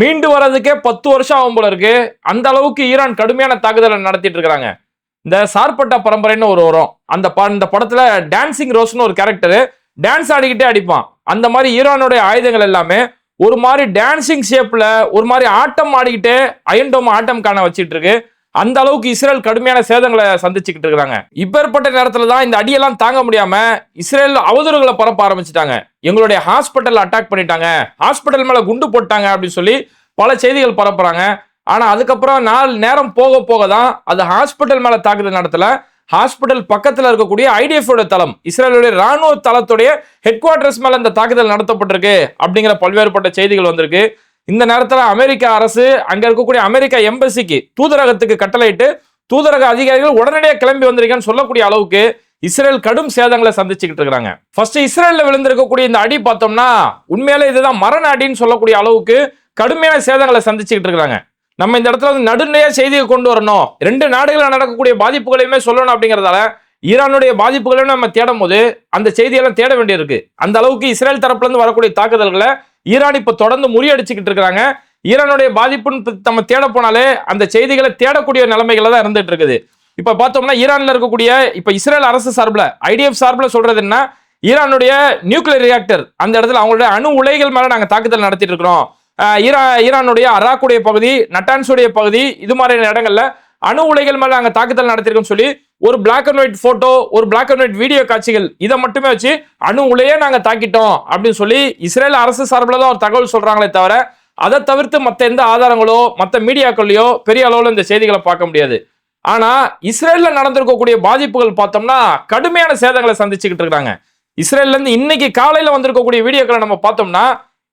மீண்டு வர்றதுக்கே பத்து வருஷம் ஆகும் போல இருக்கு. அந்த அளவுக்கு ஈரான் கடுமையான தாக்குதலை நடத்திட்டு இருக்கிறாங்க இந்த சார்பட்டா பரம்பரைன்னு ஒரு வரும் அந்த ப இந்த படத்துல டான்சிங் ரோஸ்னு ஒரு கேரக்டரு டான்ஸ் ஆடிக்கிட்டே அடிப்பான். அந்த மாதிரி ஈரானுடைய ஆயுதங்கள் எல்லாமே ஒரு மாதிரி டான்சிங் ஷேப்ல ஒரு மாதிரி ஆட்டம் ஆடிக்கிட்டே அயன்டோம் ஆட்டம் காண வச்சிட்டு இருக்கு. அந்த அளவுக்கு இஸ்ரேல் கடுமையான சேதங்களை சந்திச்சுக்கிட்டு இருக்கிறாங்க இப்பேற்பட்ட நேரத்துல தான் இந்த அடியெல்லாம் தாங்க முடியாம இஸ்ரேல் அவதூறுகளை பரப்ப ஆரம்பிச்சிட்டாங்க. எங்களுடைய ஹாஸ்பிட்டல் அட்டாக் பண்ணிட்டாங்க. ஹாஸ்பிட்டல் மேல குண்டு போட்டாங்க அப்படின்னு சொல்லி பல செய்திகள் பரப்புறாங்க. ஆனா அதுக்கப்புறம் நாள் நேரம் போக போக தான் அது ஹாஸ்பிட்டல் மேல தாக்குதல் நடத்தல. ஹாஸ்பிட்டல் பக்கத்தில் இருக்கக்கூடிய ஐடிஎஃபோட தளம் இஸ்ரேலுடைய ராணுவ தளத்துடைய ஹெட் குவார்டர்ஸ் மேல இந்த தாக்குதல் நடத்தப்பட்டிருக்கு அப்படிங்கிற பல்வேறுபட்ட செய்திகள் வந்திருக்கு. இந்த நேரத்தில் அமெரிக்க அரசு அங்கே இருக்கக்கூடிய அமெரிக்கா எம்பசிக்கு தூதரகத்துக்கு கட்டளையிட்டு தூதரக அதிகாரிகள் உடனடியாக கிளம்பி வந்திருக்கேன்னு சொல்லக்கூடிய அளவுக்கு இஸ்ரேல் கடும் சேதங்களை சந்திச்சுக்கிட்டு இருக்கிறாங்க. ஃபர்ஸ்ட் இஸ்ரேலில் விழுந்திருக்கக்கூடிய இந்த அடி பார்த்தோம்னா உண்மையிலே இதுதான் மரண அடின்னு சொல்லக்கூடிய அளவுக்கு கடுமையான சேதங்களை சந்திச்சுக்கிட்டு இருக்கிறாங்க. நம்ம இந்த இடத்துல வந்து நடுநிலையா செய்தியை கொண்டு வரணும். ரெண்டு நாடுகளில் நடக்கக்கூடிய பாதிப்புகளையுமே சொல்லணும் அப்படிங்கிறதால ஈரானுடைய பாதிப்புகளையும் நம்ம தேடும் போது அந்த செய்தியெல்லாம் தேட வேண்டியிருக்கு. அந்த அளவுக்கு இஸ்ரேல் தரப்புலேருந்து வரக்கூடிய தாக்குதல்களை ஈரான் இப்போ தொடர்ந்து முறியடிச்சுக்கிட்டு இருக்கிறாங்க. ஈரானுடைய பாதிப்புன்னு நம்ம தேட போனாலே அந்த செய்திகளை தேடக்கூடிய நிலைமைகளை தான் இருந்துட்டு இருக்குது. இப்போ பார்த்தோம்னா ஈரானில் இருக்கக்கூடிய இப்போ இஸ்ரேல் அரசு சார்பில் ஐடிஎஃப் சார்பில் சொல்றது என்ன? ஈரானுடைய நியூக்ளியர் ரியாக்டர் அந்த இடத்துல அவங்களுடைய அணு உலைகள் மேலே நாங்கள் தாக்குதல் நடத்திட்டு இருக்கிறோம். ஈரா ஈரானுடைய அராக்குடைய பகுதி நட்டான்ஸுடைய பகுதி இது மாதிரியான இடங்கள்ல அணு உலைகள் மேல நாங்கள் தாக்குதல் நடத்திருக்கோம்னு சொல்லி ஒரு பிளாக் அண்ட் ஒயிட் போட்டோ ஒரு பிளாக் அண்ட் ஒயிட் வீடியோ காட்சிகள் இதை மட்டுமே வச்சு அணு உலையே நாங்கள் தாக்கிட்டோம் அப்படின்னு சொல்லி இஸ்ரேல் அரசு சார்பில் தான் ஒரு தகவல் சொல்றாங்களே தவிர அதை தவிர்த்து மற்ற எந்த ஆதாரங்களோ மற்ற மீடியாக்கள்லையோ பெரிய அளவில் இந்த செய்திகளை பார்க்க முடியாது. ஆனா இஸ்ரேல்ல நடந்திருக்கக்கூடிய பாதிப்புகள் பார்த்தோம்னா கடுமையான சேதங்களை சந்திச்சுக்கிட்டு இருக்காங்க இஸ்ரேல்ல இருந்து இன்னைக்கு காலையில வந்திருக்கக்கூடிய வீடியோக்களை நம்ம பார்த்தோம்னா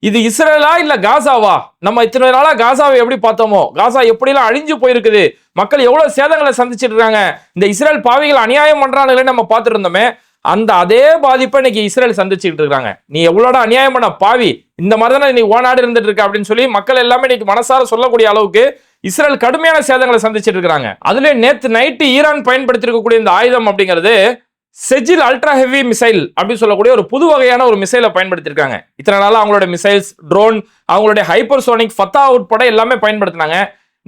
இது இஸ்ரேலா இல்ல காசாவா? நம்ம இத்தனை நாளா காசாவை எப்படி பார்த்தோமோ? காசா எப்படிலாம் அழிஞ்சு போயிருக்குது? மக்கள் எவ்வளவு சேதங்களை சந்திச்சிட்டு இருக்காங்க? இந்த இஸ்ரேல் பாவிகள் அநியாயம் பண்றாங்களே நம்ம பார்த்துட்டு இருந்தோமே. அந்த அதே பாதிப்பை இன்னைக்கு இஸ்ரேல் சந்திச்சுட்டு இருக்காங்க. நீ எவ்வளோட அநியாயம் பண்ண பாவி? இந்த மாதிரி தானே நீ ஓநாடு இருந்துட்டு இருக்க அப்படின்னு சொல்லி மக்கள் எல்லாமே இன்னைக்கு மனசார சொல்லக்கூடிய அளவுக்கு இஸ்ரேல் கடுமையான சேதங்களை சந்திச்சுட்டு இருக்காங்க. அதுல நேற்று நைட்டு ஈரான் பயன்படுத்திருக்கக்கூடிய இந்த ஆயுதம் அப்படிங்கிறது செஜில் அல்ட்ரா ஹெவி மிசைல் அப்படின்னு சொல்லக்கூடிய ஒரு புது வகையான ஒரு மிசைலை பயன்படுத்தியிருக்காங்க. இத்தனை நாளாக அவங்களோட மிசைல்ஸ் ட்ரோன் அவங்களுடைய ஹைப்பர்சோனிக் ஃபத்தா உட்பட எல்லாமே பயன்படுத்தினாங்க.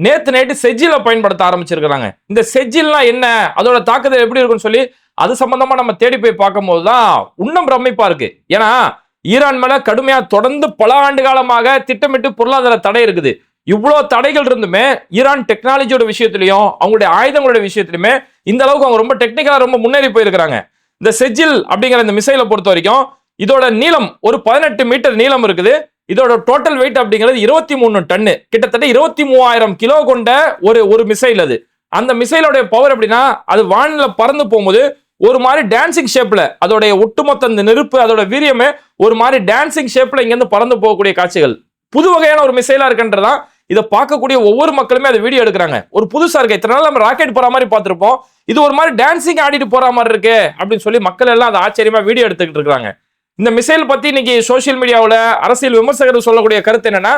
நேற்று நைட்டு செஜில பயன்படுத்த ஆரம்பிச்சிருக்கிறாங்க. இந்த செஜில்னா என்ன? அதோட தாக்குதல் எப்படி இருக்குன்னு சொல்லி அது சம்பந்தமா நம்ம தேடி போய் பார்க்கும்போது தான் இன்னும் பிரமிப்பா இருக்கு. ஏன்னா ஈரான் மேல கடுமையா தொடர்ந்து பல ஆண்டு காலமாக திட்டமிட்டு பொருளாதார தடை இருக்குது. இவ்வளோ தடைகள் இருந்துமே ஈரான் டெக்னாலஜியோட விஷயத்திலையும் அவங்களுடைய ஆயுதங்களோட விஷயத்திலுமே இந்த அளவுக்கு அவங்க ரொம்ப டெக்னிக்கலாக ரொம்ப முன்னேறி போயிருக்கிறாங்க. இந்த செஜில் அப்படிங்கிற இந்த மிசைலை பொறுத்த வரைக்கும் இதோட நீளம் ஒரு பதினெட்டு மீட்டர் நீளம் இருக்குது. இதோட டோட்டல் வெயிட் அப்படிங்கிறது இருபத்தி மூணு டன்னு கிட்டத்தட்ட இருபத்தி மூவாயிரம் கிலோ கொண்ட ஒரு ஒரு மிசைல் அது. அந்த மிசைலோடைய பவர் எப்படின்னா அது வானில் பறந்து போகும்போது ஒரு மாதிரி டான்சிங் ஷேப்ல அதோடைய ஒட்டுமொத்த இந்த நெருப்பு அதோட வீரியமே ஒரு மாதிரி டான்சிங் ஷேப்ல இங்கேருந்து பறந்து போகக்கூடிய காட்சிகள். புது வகையான ஒரு மிசைலா இருக்குன்றதான் இதை பார்க்கக்கூடிய ஒவ்வொரு மக்களுமே அதை வீடியோ எடுக்கிறாங்க. ஒரு புதுசா இருக்கு. இத்தனை நாள் நம்ம ராக்கெட் போற மாதிரி பார்த்துருப்போம். இது ஒரு மாதிரி டான்சிங் ஆடிட்டு போற மாதிரி இருக்கு அப்படின்னு சொல்லி மக்கள் எல்லாம் அதை ஆச்சரியமா வீடியோ எடுத்துக்கிட்டு இருக்காங்க இந்த மிசைல் பத்தி இன்னைக்கு சோஷியல் மீடியாவில் அரசியல் விமர்சகர் சொல்லக்கூடிய கருத்து என்னன்னா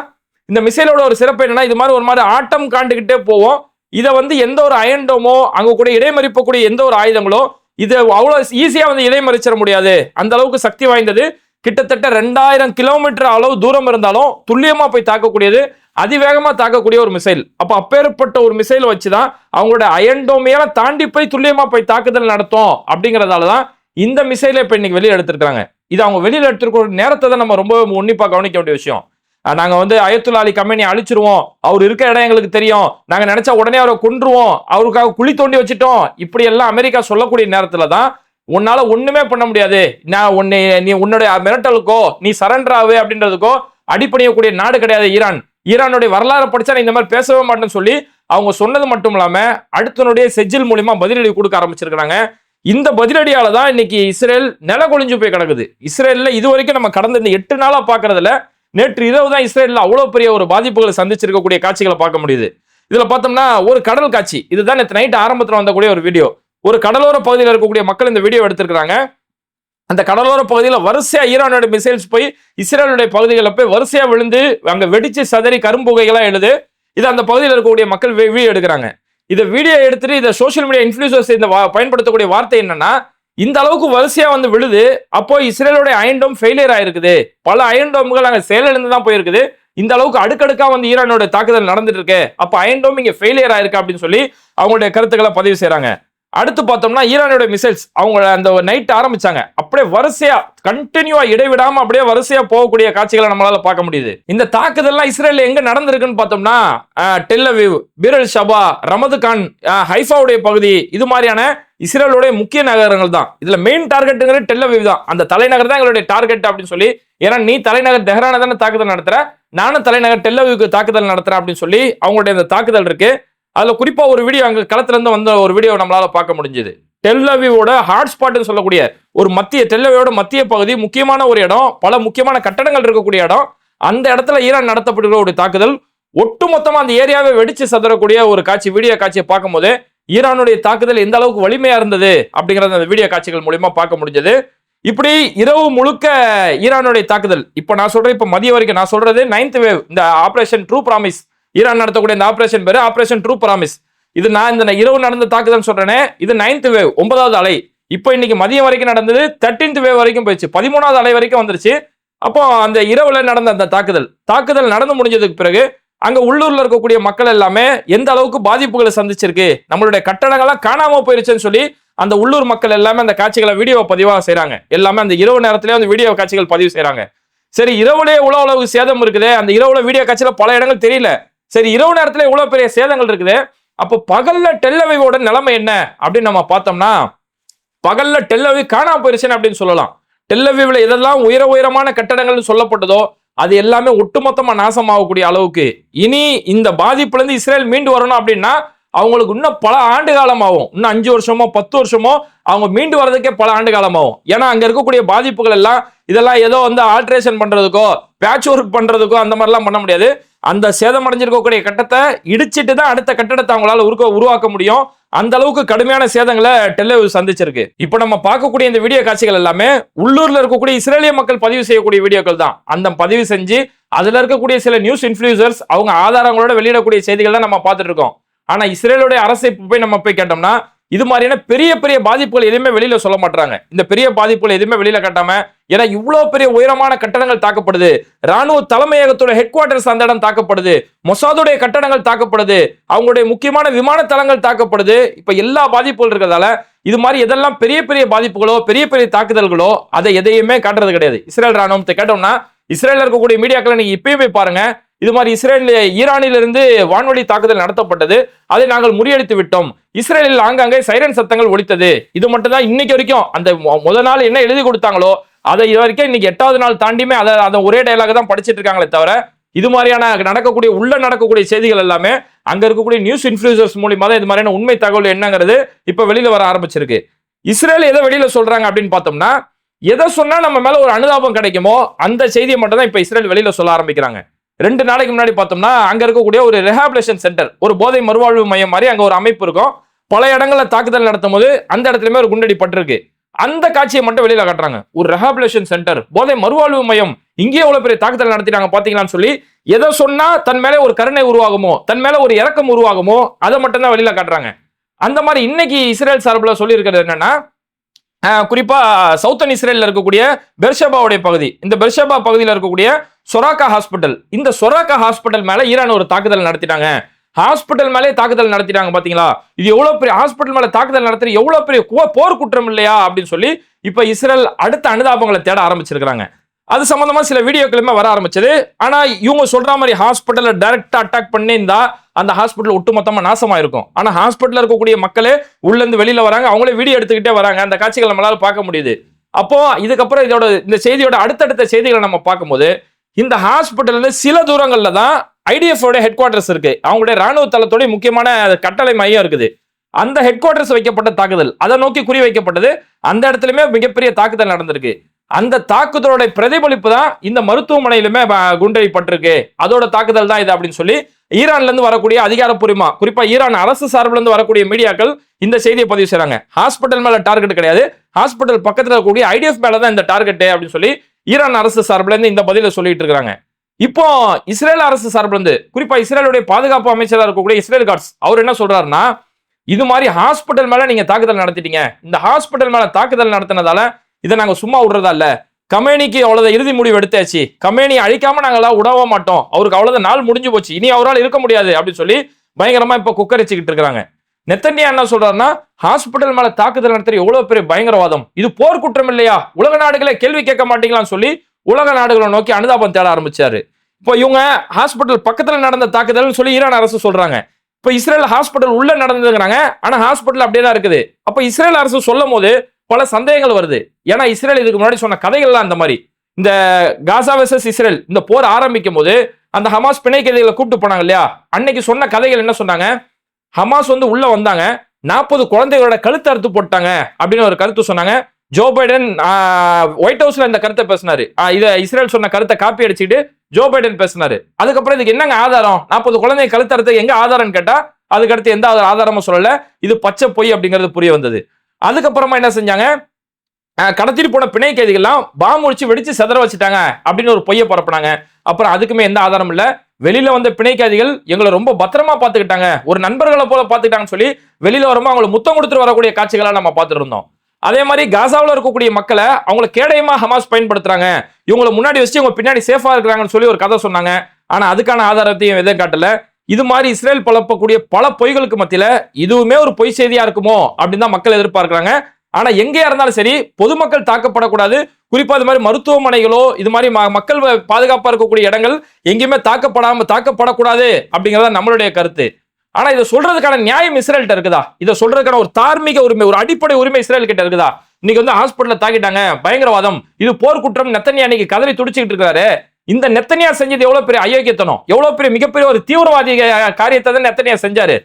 இந்த மிசைலோட ஒரு சிறப்பு என்னன்னா இது மாதிரி ஒரு மாதிரி ஆட்டம் காண்டுகிட்டே போவோம். இதை வந்து எந்த ஒரு அயண்டமோ அங்க கூட இடைமறிப்பக்கூடிய எந்த ஒரு ஆயுதங்களோ இதை அவ்வளோ ஈஸியா வந்து இடைமறிச்சிட முடியாது. அந்த அளவுக்கு சக்தி வாய்ந்தது. கிட்டத்தட்ட ரெண்டாயிரம் கிலோமீட்டர் அளவு தூரம் இருந்தாலும் துல்லியமாக போய் தாக்கக்கூடியது அதிவேகமாக தாக்கக்கூடிய ஒரு மிசைல் அப்போ அப்பேற்பட்ட ஒரு மிசைல் வச்சுதான் அவங்களோட அயன்டோமையால தாண்டி போய் துல்லியமாக போய் தாக்குதல் நடத்தும் அப்படிங்கிறதால தான் இந்த மிசைலை இப்போ இன்னைக்கு வெளியில் எடுத்திருக்காங்க இது அவங்க வெளியில் எடுத்திருக்க நேரத்தை தான் நம்ம ரொம்ப உன்னிப்பாக கவனிக்க வேண்டிய விஷயம். நாங்கள் வந்து அயத்துல்லா அலி கம்பெனி அழிச்சிருவோம். அவர் இருக்க இடம் எங்களுக்கு தெரியும். நாங்கள் நினச்சா உடனே அவரை கொன்றுவோம். அவருக்காக குழி தோண்டி வச்சுட்டோம். இப்படி எல்லாம் அமெரிக்கா சொல்லக்கூடிய நேரத்தில் தான் உன்னால ஒண்ணுமே பண்ண முடியாது. நான் உன்னை நீ உன்னுடைய மிரட்டலுக்கோ நீ சரண்டர் ஆகு அப்படின்றதுக்கோ அடிப்படையக்கூடிய நாடு கிடையாது ஈரான். ஈரானுடைய வரலாறு படிச்சா நான் இந்த மாதிரி பேசவே மாட்டேன்னு சொல்லி அவங்க சொன்னது மட்டும் இல்லாம அடுத்தனுடைய செஜில் மூலியமா பதிலடி கொடுக்க ஆரம்பிச்சிருக்காங்க இந்த பதிலடியால தான் இன்னைக்கு இஸ்ரேல் நில கொழிஞ்சு போய் கிடக்குது. இஸ்ரேல்ல இது வரைக்கும் நம்ம கடந்த இந்த எட்டு நாளா பாக்குறதுல நேற்று இரவு தான் இஸ்ரேல்ல அவ்வளவு பெரிய ஒரு பாதிப்புகளை சந்திச்சிருக்கக்கூடிய காட்சிகளை பார்க்க முடியுது. இதுல பார்த்தோம்னா ஒரு கடல் காட்சி. இதுதான் நேற்று நைட் ஆரம்பத்தில் வந்தக்கூடிய ஒரு வீடியோ ஒரு கடலோர பகுதியில் இருக்கக்கூடிய மக்கள் இந்த வீடியோ எடுத்திருக்கிறாங்க. அந்த கடலோர பகுதியில் வரிசையாக ஈரானோட மிசைல்ஸ் போய் இஸ்ரேலுடைய பகுதிகளில் போய் வரிசையாக விழுந்து அங்கே வெடிச்சு சதறி கரும்புகைகளாக எழுது. இது அந்த பகுதியில் இருக்கக்கூடிய மக்கள் வீடியோ எடுக்கிறாங்க. இதை வீடியோ எடுத்துட்டு இதை சோஷியல் மீடியா இன்ஃபுளுசர்ஸ் இந்த பயன்படுத்தக்கூடிய வார்த்தை என்னன்னா இந்த அளவுக்கு வரிசையா வந்து விழுது அப்போ இஸ்ரேலுடைய அயன்டோம் ஃபெயிலியர் ஆயிருக்குது. பல அயன்டோம்கள் அங்கே செயலிழந்து தான் போயிருக்குது. இந்த அளவுக்கு அடுக்கடுக்கா வந்து ஈரானோட தாக்குதல் நடந்துட்டு இருக்கு. அப்போ அயன்டோம் இங்க ஃபெயிலியர் ஆயிருக்கு அப்படின்னு சொல்லி அவங்களுடைய கருத்துக்களை பதிவு செய்கிறாங்க அடுத்து பார்த்தோம்னா ஈரானோட மிசைல்ஸ் அவங்க அந்த நைட் ஆரம்பிச்சாங்க. அப்படியே வரிசையா கண்டினியூவா இடைவிடாம அப்படியே வரிசையா போகக்கூடிய காட்சிகளை நம்மளால பார்க்க முடியுது. இந்த தாக்குதல்லாம் இஸ்ரேல் எங்க நடந்திருக்குன்னு பார்த்தோம்னா டெல்லவிவ் பீரல் ஷபா ரமது கான் ஹைஃபாவுடைய பகுதி இது மாதிரியான இஸ்ரேலுடைய முக்கிய நகரங்கள் தான். இதுல மெயின் டார்கெட்டுங்கிறது டெல்லவிவ் தான். அந்த தலைநகர் தான் எங்களுடைய டார்கெட் அப்படின்னு சொல்லி ஏன்னா நீ தலைநகர் தெஹரான தானே தாக்குதல் நடத்துற நானும் தலைநகர் டெல்லவிவுக்கு தாக்குதல் நடத்துறேன் அப்படின்னு சொல்லி அவங்களுடைய அந்த தாக்குதல் இருக்கு. அதில் குறிப்பாக ஒரு வீடியோ அங்கே களத்துலேருந்து வந்த ஒரு வீடியோ நம்மளால பார்க்க முடிஞ்சுது. டெல்லவியோட ஹாட்ஸ்பாட்னு சொல்லக்கூடிய ஒரு மத்திய டெல்லவியோட மத்திய பகுதி முக்கியமான ஒரு இடம் பல முக்கியமான கட்டடங்கள் இருக்கக்கூடிய இடம். அந்த இடத்துல ஈரான் நடத்தப்படுகிற ஒரு தாக்குதல். ஒட்டுமொத்தமாக அந்த ஏரியாவை வெடிச்சு சதறக்கூடிய ஒரு காட்சி வீடியோ காட்சியை பார்க்கும்போது ஈரானுடைய தாக்குதல் எந்த அளவுக்கு வலிமையா இருந்தது அப்படிங்கிறத அந்த வீடியோ காட்சிகள் மூலியமா பார்க்க முடிஞ்சது. இப்படி இரவு முழுக்க ஈரானுடைய தாக்குதல். இப்போ நான் சொல்றேன் இப்போ மதிய வரைக்கும் நான் சொல்றது நைன்த் வேவ் இந்த ஆப்ரேஷன் ட்ரூ ப்ராமிஸ் ஈரான் நடத்தக்கூடிய இந்த ஆபரேஷன் பேரு ஆபரேஷன் ட்ரூ ப்ராமிஸ் இது நான் இந்த இரவு நடந்த தாக்குதல் சொல்றேனே இது நைன்த் வேவ் ஒன்பதாவது அலை. இப்போ இன்னைக்கு மதியம் வரைக்கும் நடந்தது தேர்ட்டீன்த் வேவ் வரைக்கும் போயிடுச்சு. பதிமூணாவது அலை வரைக்கும் வந்துருச்சு. அப்போ அந்த இரவுல நடந்த அந்த தாக்குதல் தாக்குதல் நடந்து முடிஞ்சதுக்கு பிறகு அங்க உள்ளூர்ல இருக்கக்கூடிய மக்கள் எல்லாமே எந்த அளவுக்கு பாதிப்புகளை சந்திச்சிருக்கு நம்மளுடைய கட்டடங்கள்லாம் காணாம போயிருச்சுன்னு சொல்லி அந்த உள்ளூர் மக்கள் எல்லாமே அந்த காட்சிகளை வீடியோ பதிவாக செய்யறாங்க எல்லாமே அந்த இரவு நேரத்திலே அந்த வீடியோ காட்சிகள் பதிவு செய்யறாங்க சரி இரவுலேயே உலக அளவு சேதம் இருக்குதே அந்த இரவுல வீடியோ காட்சியில பல இடங்கள் தெரியல. சரி இரவு நேரத்தில் இவ்வளோ பெரிய சேதங்கள் இருக்குது. அப்போ பகல்ல டெல்லவையோட நிலைமை என்ன? அப்படின்னு நம்ம பார்த்தோம்னா பகல்ல டெல்லவி காணாம போயிருச்சுன்னு அப்படின்னு சொல்லலாம். டெல்லவிவ்ல எதெல்லாம் உயர உயரமான கட்டடங்கள்னு சொல்லப்பட்டதோ அது எல்லாமே ஒட்டுமொத்தமாக நாசமாகக்கூடிய அளவுக்கு இனி இந்த பாதிப்புலேருந்து இஸ்ரேல் மீண்டு வரணும் அப்படின்னா அவங்களுக்கு இன்னும் பல ஆண்டு காலம் ஆகும் இன்னும் அஞ்சு வருஷமோ பத்து வருஷமோ அவங்க மீண்டு வர்றதுக்கே பல ஆண்டு காலம் ஆகும் ஏன்னா அங்கே இருக்கக்கூடிய பாதிப்புகள் எல்லாம் இதெல்லாம் ஏதோ வந்து ஆல்ட்ரேஷன் பண்ணுறதுக்கோ பேட்ச் ஒர்க் பண்ணுறதுக்கோ அந்த மாதிரிலாம் பண்ண முடியாது. அந்த சேதமடைஞ்சிருக்கக்கூடிய கட்டத்தை இடிச்சிட்டு தான் அடுத்த கட்டடத்தை அவங்களால உருக்க உருவாக்க முடியும். அந்த அளவுக்கு கடுமையான சேதங்களை டெல்லவிவ் சந்திச்சிருக்கு. இப்போ நம்ம பார்க்கக்கூடிய இந்த வீடியோ காட்சிகள் எல்லாமே உள்ளூர்ல இருக்கக்கூடிய இஸ்ரேலிய மக்கள் பதிவு செய்யக்கூடிய வீடியோக்கள் தான். அந்த பதிவு செஞ்சு அதுல இருக்கக்கூடிய சில நியூஸ் இன்ஃபுளுசர்ஸ் அவங்க ஆதாரங்களோட வெளியிடக்கூடிய செய்திகள் தான் நம்ம பார்த்துட்டு இருக்கோம். ஆனா இஸ்ரேலுடைய அரசை போய் நம்ம போய் கேட்டோம்னா இது மாதிரியான பெரிய பெரிய பாதிப்புகள் எதுவுமே வெளியில சொல்ல மாட்டாங்க இந்த பெரிய பாதிப்புகள் எதுவுமே வெளியில கட்டாம ஏன்னா இவ்வளவு பெரிய உயரமான கட்டடங்கள் தாக்கப்படுது. ராணுவ தலைமையகத்தோட ஹெட் குவார்டர்ஸ் அந்த இடம் தாக்கப்படுது. மொசாதுடைய கட்டடங்கள் தாக்கப்படுது. அவங்களுடைய முக்கியமான விமான தளங்கள் தாக்கப்படுது. இப்ப எல்லா பாதிப்புகள் இருக்கிறதால இது மாதிரி எதெல்லாம் பெரிய பெரிய பாதிப்புகளோ பெரிய பெரிய தாக்குதல்களோ அதை எதையுமே காட்டுறது கிடையாது. இஸ்ரேல் ராணுவத்தை கேட்டோம்னா இஸ்ரேல இருக்கக்கூடிய மீடியாக்களை நீங்க இப்பயும் போய் பாருங்க. இது மாதிரி இஸ்ரேல் ஈரானிலிருந்து வான்வழி தாக்குதல் நடத்தப்பட்டது. அதை நாங்கள் முறியடித்து விட்டோம். இஸ்ரேலில் ஆங்காங்கே சைரன் சத்தங்கள் ஒழித்தது இது மட்டும் தான் இன்னைக்கு வரைக்கும். அந்த முதல் முத நாள் என்ன எழுதி கொடுத்தாங்களோ அதை இது வரைக்கும் இன்னைக்கு எட்டாவது நாள் தாண்டியுமே அதை அதை ஒரே டைலாக தான் படிச்சிட்டு இருக்காங்களே தவிர இது மாதிரியான நடக்கக்கூடிய உள்ள நடக்கக்கூடிய செய்திகள் எல்லாமே அங்க இருக்கக்கூடிய நியூஸ் இன்ஃபுளுசர்ஸ் மூலியமா தான் இது மாதிரியான உண்மை தகவல் என்னங்கிறது இப்ப வெளியில வர ஆரம்பிச்சிருக்கு. இஸ்ரேல் எதை வெளியில சொல்றாங்க அப்படின்னு பார்த்தோம்னா எதை சொன்னா நம்ம மேல ஒரு அனுதாபம் கிடைக்குமோ அந்த செய்தியை மட்டும் தான் இப்ப இஸ்ரேல் வெளியில சொல்ல ஆரம்பிக்கிறாங்க. ரெண்டு நாளைக்கு முன்னாடி பார்த்தோம்னா அங்க இருக்கக்கூடிய ஒரு ரெஹாபிலேஷன் சென்டர் ஒரு போதை மறுவாழ்வு மையம் மாதிரி அங்க ஒரு அமைப்பு இருக்கும். பல இடங்களில் தாக்குதல் நடத்தும் போது அந்த இடத்துலயுமே ஒரு குண்டடி பட்டிருக்கு. அந்த காட்சியை மட்டும் வெளியில காட்டுறாங்க. ஒரு ரெஹாபிலேஷன் சென்டர் போதை மறுவாழ்வு மையம். இங்கேயே எவ்வளவு பெரிய தாக்குதல் நடத்திட்டாங்க பாத்தீங்களான்னு சொல்லி எதை சொன்னா தன் மேல ஒரு கருணை உருவாகுமோ தன் மேல ஒரு இறக்கம் உருவாகுமோ அதை மட்டும் தான் வெளியில காட்டுறாங்க. அந்த மாதிரி இன்னைக்கு இஸ்ரேல் சார்பில் சொல்லியிருக்கிறது என்னன்னா குறிப்பா சவுத்தன் இஸ்ரேலில் இருக்கக்கூடிய பெர்ஷபாவுடைய பகுதி. இந்த பெர்ஷபா பகுதியில் இருக்கக்கூடிய சொராக்கா ஹாஸ்பிட்டல். இந்த சொராக்கா ஹாஸ்பிட்டல் மேல ஈரான் ஒரு தாக்குதல் நடத்திட்டாங்க. ஹாஸ்பிட்டல் மேலே தாக்குதல் நடத்திட்டாங்க பாத்தீங்களா? இது எவ்வளவு பெரிய ஹாஸ்பிட்டல் மேல தாக்குதல் நடத்துற எவ்வளவு பெரிய போர் குற்றம் இல்லையா? அப்படின்னு சொல்லி இப்ப இஸ்ரேல் அடுத்த அனுதாபங்களை தேட ஆரம்பிச்சிருக்கிறாங்க. அது சம்பந்தமா சில வீடியோக்களுமே வர ஆரம்பிச்சது. ஆனா இவங்க சொல்ற மாதிரி ஹாஸ்பிட்டலை டைரக்டா அட்டாக் பண்ணியிருந்தா அந்த ஹாஸ்பிட்டல் ஒட்டுமொத்தமா நாசமாக இருக்கும் ஆனா ஹாஸ்பிட்டலில் இருக்கக்கூடிய மக்களே உள்ள இருந்து வெளியில வராங்க. அவங்களே வீடியோ எடுத்துக்கிட்டே வராங்க. அந்த காட்சிகளை நம்மளால பார்க்க முடியுது. அப்போ இதுக்கப்புறம் இதோட இந்த செய்தியோட அடுத்தடுத்த செய்திகளை நம்ம பார்க்கும்போது இந்த ஹாஸ்பிட்டல் சில தூரங்கள்ல தான் ஐடிஎஃப் ஹெட் குவார்டர்ஸ் இருக்கு. அவங்களுடைய ராணுவ தளத்துடைய முக்கியமான கட்டளை மையம் இருக்குது. அந்த ஹெட் குவார்டர்ஸ் வைக்கப்பட்ட தாக்குதல் அதை நோக்கி குறி வைக்கப்பட்டது அந்த இடத்துலயுமே மிகப்பெரிய தாக்குதல் நடந்திருக்கு. அந்த தாக்குதலோட பிரதிபலிப்பு தான் இந்த மருத்துவமனையிலுமே ப- குண்டடிப்பட்டிருக்கு அதோட தாக்குதல் தான் இது அப்படின்னு சொல்லி ஈரான்ல இருந்து வரக்கூடிய அதிகாரப்பூர்வமா குறிப்பா ஈரான் அரசு சார்பில் இருந்து வரக்கூடிய மீடியாக்கள் இந்த செய்தியை பதிவு செய்யறாங்க ஹாஸ்பிட்டல் மேல டார்கெட் கிடையாது. ஹாஸ்பிட்டல் பக்கத்துல இருக்கக்கூடிய ஐடிஎஃப் மேல தான் இந்த டார்கெட் அப்படின்னு சொல்லி ஈரான் அரசு சார்பில் இருந்து இந்த பதில சொல்லிட்டு இருக்கிறாங்க இப்போ இஸ்ரேல் அரசு சார்பில் இருந்து குறிப்பா இஸ்ரேலுடைய பாதுகாப்பு அமைச்சராக இருக்கக்கூடிய இஸ்ரேல் கார்ட்ஸ் அவர் என்ன சொல்றாருன்னா இது மாதிரி ஹாஸ்பிட்டல் மேல நீங்க தாக்குதல் நடத்திட்டீங்க. இந்த ஹாஸ்பிட்டல் மேல தாக்குதல் நடத்தினதால இதை நாங்க சும்மா விடுறதா இல்ல. கமேனிக்கு அவ்வளவு இறுதி முடிவு எடுத்தாச்சு. கமேனி அழிக்காம நாங்களாம் விடவே மாட்டோம். அவருக்கு அவ்வளவு நாள் முடிஞ்சு போச்சு. இனி அவரால் இருக்க முடியாது அப்படின்னு சொல்லி பயங்கரமா இப்ப குக்கரிச்சுக்கிட்டு இருக்கிறாங்க. நெத்தன்யா என்ன சொல்றாருன்னா ஹாஸ்பிட்டல் மேல தாக்குதல் நடத்துற எவ்வளவு பெரிய பயங்கரவாதம்? இது போர்க்குற்றம் இல்லையா? உலக நாடுகளே கேள்வி கேட்க மாட்டீங்களான்னு சொல்லி உலக நாடுகளை நோக்கி அனுதாபம் தேட ஆரம்பிச்சாரு. இப்போ இவங்க ஹாஸ்பிட்டல் பக்கத்துல நடந்த தாக்குதல்னு சொல்லி ஈரான் அரசு சொல்றாங்க. இப்போ இஸ்ரேல் ஹாஸ்பிட்டல் உள்ள நடந்ததுங்கிறாங்க. ஆனா ஹாஸ்பிட்டல் அப்படியே தான் இருக்குது. அப்ப இஸ்ரேல் அரசு சொல்லும் போது பல சந்தேகங்கள் வருது. ஏன்னா இஸ்ரேல் இதுக்கு முன்னாடி சொன்ன கதைகள்லாம் அந்த மாதிரி. இந்த காசா வெசஸ் இஸ்ரேல் இந்த போர் ஆரம்பிக்கும் போது அந்த ஹமாஸ் பிணை கைதிகளை கூப்பிட்டு போனாங்க இல்லையா? அன்னைக்கு சொன்ன கதைகள் என்ன சொன்னாங்க? ஹமாஸ் வந்து உள்ள வந்தாங்க. நாற்பது குழந்தைகளோட கழுத்து அறுத்து போட்டாங்க அப்படின்னு ஒரு கருத்து சொன்னாங்க. ஜோ பைடன் ஒயிட் ஹவுஸ்ல இந்த கருத்தை பேசினாரு. இதை இஸ்ரேல் சொன்ன கருத்தை காப்பி அடிச்சுட்டு ஜோ பைடன் பேசினாரு. அதுக்கப்புறம் இதுக்கு என்னங்க ஆதாரம்? நாற்பது குழந்தை கழுத்து எங்க ஆதாரம்னு கேட்டா அதுக்கடுத்து எந்த ஆதாரமும் சொல்லல. இது பச்சை பொய் அப்படிங்கிறது புரிய வந்தது. அதுக்கப்புறமா என்ன செஞ்சாங்க? கடத்திட்டு போன பிணை கைதிகள்லாம் பாம்பு வச்சு வெடிச்சு செதற வச்சுட்டாங்க அப்படின்னு ஒரு பொய்யை பரப்புனாங்க. அப்புறம் அதுக்குமே எந்த ஆதாரம் இல்லை. வெளியில வந்த பிணைக்காதிகள் எங்களை ரொம்ப பத்திரமா பாத்துக்கிட்டாங்க ஒரு நண்பர்களை போல பாத்துக்கிட்டாங்கன்னு சொல்லி வெளியில வரும்போது அவங்களை முத்தம் கொடுத்துட்டு வரக்கூடிய காட்சிகளை நம்ம பார்த்துட்டு இருந்தோம். அதே மாதிரி காசாவில் இருக்கக்கூடிய மக்களை அவங்கள கேடயமா ஹமாஸ் பயன்படுத்துறாங்க. இவங்களை முன்னாடி வச்சு இவங்க பின்னாடி சேஃபா இருக்கிறாங்கன்னு சொல்லி ஒரு கதை சொன்னாங்க. ஆனா அதுக்கான ஆதாரத்தையும் எதுவும் காட்டல. இது மாதிரி இஸ்ரேல் பழப்பக்கூடிய பல பொய்களுக்கு மத்தியில இதுவுமே ஒரு பொய் செய்தியா இருக்குமோ அப்படின்னு தான் மக்கள் எதிர்பார்க்கிறாங்க. ஆனா எங்கேயா இருந்தாலும் சரி பொதுமக்கள் தாக்கப்படக்கூடாது. குறிப்பா இது மாதிரி மருத்துவமனைகளோ இது மாதிரி ம- மக்கள் வ- பாதுகாப்பா இருக்கக்கூடிய இடங்கள் எங்கேயுமே தாக்கப்படாம தாக்கப்படக்கூடாது அப்படிங்கறத நம்மளுடைய கருத்து. ஆனா இதை சொல்றதுக்கான நியாயம் இஸ்ரேல்கிட்ட இருக்குதா? இதை சொல்றதுக்கான ஒரு தார்மீக உரிமை ஒரு அடிப்படை உரிமை இஸ்ரேல் கிட்ட இருக்குதா? இன்னைக்கு வந்து ஹாஸ்பிட்டல்ல தாக்கிட்டாங்க பயங்கரவாதம். இது போர்க்குற்றம் நெத்தனியா இன்னைக்கு கதறி துடிச்சுக்கிட்டு இருக்காரு. இந்த நெத்தனியா செஞ்சது எவ்வளவு பெரிய அயோக்கியத்தனம்? எவ்வளவு பெரிய மிகப்பெரிய ஒரு தீவிரவாதி காரியத்தை தான் நெத்தனியா செஞ்சாரு.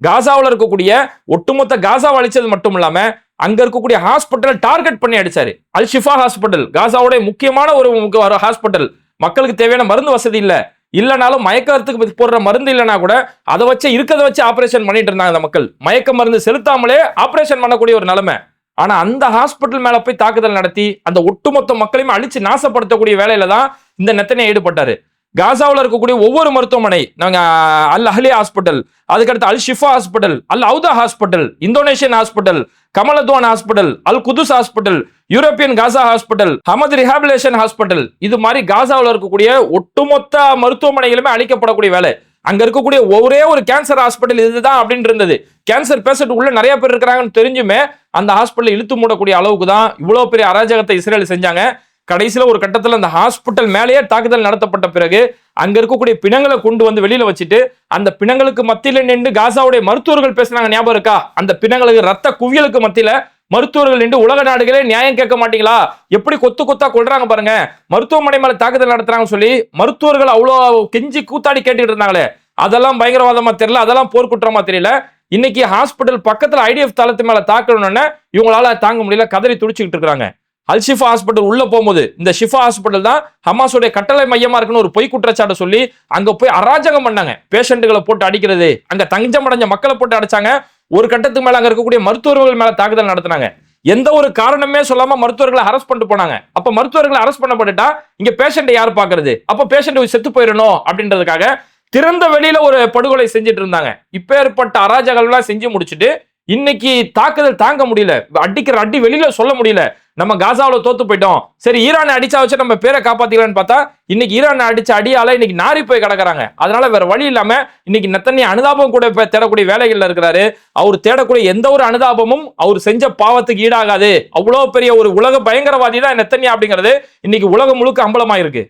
காசாவில் இருக்கக்கூடிய ஒட்டுமொத்த காசாவை அழிச்சது மட்டும் இல்லாமல் அங்க இருக்கக்கூடிய ஹாஸ்பிட்டல் டார்கெட் பண்ணி அடிச்சாரு. அல் ஷிஃபா ஹாஸ்பிட்டல் காசாவுடைய முக்கியமான ஒரு முக்க- ஹாஸ்பிட்டல் மக்களுக்கு தேவையான மருந்து வசதி இல்ல. இல்லைனாலும் மயக்கத்துக்கு போடுற மருந்து இல்லைனா கூட அதை வச்சு இருக்கிறத வச்சு ஆபரேஷன் பண்ணிட்டு இருந்தாங்க அந்த மக்கள். மயக்க மருந்து செலுத்தாமலே ஆபரேஷன் பண்ணக்கூடிய ஒரு நிலைமை. ஆனா அந்த ஹாஸ்பிட்டல் மேல போய் தாக்குதல் நடத்தி அந்த ஒட்டுமொத்த மக்களையும் அழிச்சு நாசப்படுத்தக்கூடிய வேலையில தான் இந்த நெத்தனை ஈடுபட்டாரு. காசாவில் இருக்கக்கூடிய ஒவ்வொரு மருத்துவமனை நாங்கள் அல் அஹ்லி ஹாஸ்பிட்டல் அதுக்கடுத்து Al Shifa hospital Al Awda hospital Indonesian hospital Kamal Adwan hospital Al Quds hospital European Gaza hospital Hamad rehabilitation hospital. இது மாதிரி காசாவில் இருக்கக்கூடிய ஒட்டுமொத்த மருத்துவமனைகளுமே அழிக்கப்படக்கூடிய வேலை. அங்க இருக்கக்கூடிய ஒரே ஒரு கேன்சர் ஹாஸ்பிட்டல் இதுதான் அப்படின்னு இருந்தது. கேன்சர் பேஷண்ட் உள்ள நிறைய பேர் இருக்கிறாங்கன்னு தெரிஞ்சுமே அந்த ஹாஸ்பிட்டல் இழுத்து மூடக்கூடிய அளவுக்கு தான் இவ்வளவு பெரிய அராஜகத்தை இஸ்ரேல் செஞ்சாங்க. கடைசியில் ஒரு கட்டத்தில் அந்த ஹாஸ்பிட்டல் மேலேயே தாக்குதல் நடத்தப்பட்ட பிறகு அங்கே இருக்கக்கூடிய பிணங்களை கொண்டு வந்து வெளியில் வச்சுட்டு அந்த பிணங்களுக்கு மத்தியில் நின்று காசாவுடைய மருத்துவர்கள் பேசுனாங்க ஞாபகம் இருக்கா? அந்த பிணங்களுக்கு ரத்த குவியலுக்கு மத்தியில் மருத்துவர்கள் நின்று உலக நாடுகளே நியாயம் கேட்க மாட்டீங்களா? எப்படி கொத்து கொத்தா கொள்றாங்க பாருங்க. மருத்துவமனை மேல தாக்குதல் நடத்துறாங்கன்னு சொல்லி மருத்துவர்கள் அவ்வளோ கெஞ்சி கூத்தாடி கேட்டுட்டு இருந்தாங்களே. அதெல்லாம் பயங்கரவாதமா தெரியல அதெல்லாம் போர்க்குற்றமா தெரியல. இன்னைக்கு ஹாஸ்பிட்டல் பக்கத்துல ஐடிஎஃப் தளத்து மேல தாக்கணும்னு இவங்களால தாங்க முடியல கதறி துடிச்சுக்கிட்டு இருக்காங்க அல் ஷிஃபா ஹாஸ்பிட்டல் உள்ள போகும்போது இந்த ஷிஃபா ஹாஸ்பிட்டல் தான் ஹமாஸுடைய கட்டளை மையமா இருக்குன்னு ஒரு பொய் குற்றச்சாட்டை சொல்லி அங்க போய் அராஜகம் பண்ணாங்க. பேஷண்ட்டுகளை போட்டு அடிக்கிறது அங்க தஞ்சம் அடைஞ்ச மக்களை போட்டு அடிச்சாங்க. ஒரு கட்டத்துக்கு மேல அங்க இருக்கக்கூடிய மருத்துவர்கள் மேல தாக்குதல் நடத்தினாங்க. எந்த ஒரு காரணமே சொல்லாம மருத்துவர்களை அரெஸ்ட் பண்ணிட்டு போனாங்க. அப்ப மருத்துவர்களை அரெஸ்ட் பண்ணப்பட்டுட்டா இங்க பேஷண்ட்டை யார் பாக்குறது? அப்ப பேஷண்ட் செத்து போயிடணும் அப்படின்றதுக்காக திறந்த வெளியில ஒரு படுகொலை செஞ்சுட்டு இருந்தாங்க. இப்பேற்பட்ட அராஜகம்லாம் செஞ்சு முடிச்சுட்டு இன்னைக்கு தாக்குதல் தாங்க முடியல. அடிக்கிற அடி வெளியில சொல்ல முடியல. நம்ம காசாவில் தோத்து போயிட்டோம். சரி ஈரானை அடிச்சா வச்சு நம்ம பேரை காப்பாத்திக்கலாம்னு பார்த்தா இன்னைக்கு ஈரானை அடிச்ச அடியால இன்னைக்கு நாரி போய் கிடக்குறாங்க. அதனால வேற வழி இல்லாம இன்னைக்கு நெத்தனி அனுதாபம் கூட இப்ப தேடக்கூடிய வேலைகள்ல இருக்கிறாரு. அவர் தேடக்கூடிய எந்த ஒரு அனுதாபமும் அவர் செஞ்ச பாவத்துக்கு ஈடாகாது. அவ்வளவு பெரிய ஒரு உலக பயங்கரவாதி தான் நெத்தனியா அப்படிங்கிறது இன்னைக்கு உலகம் முழுக்க அம்பலமாயிருக்கு.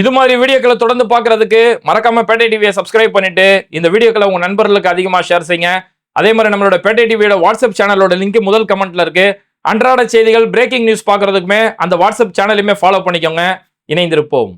இது மாதிரி வீடியோக்களை தொடர்ந்து பார்க்கிறதுக்கு மறக்காம பேட்டை டிவியை சப்ஸ்கிரைப் பண்ணிட்டு இந்த வீடியோக்களை உங்க நண்பர்களுக்கு அதிகமா ஷேர் செய்யுங்க. அதே மாதிரி நம்மளோட பேட்டை டிவியோட வாட்ஸ்அப் சேனலோட லிங்க் முதல் கமெண்ட்ல இருக்கு. அன்றாட செய்திகள் பிரேக்கிங் நியூஸ் பார்க்கறதுக்குமே அந்த வாட்ஸ்அப் சேனலையுமே ஃபாலோ பண்ணிக்கோங்க. இணைந்திருப்போம்.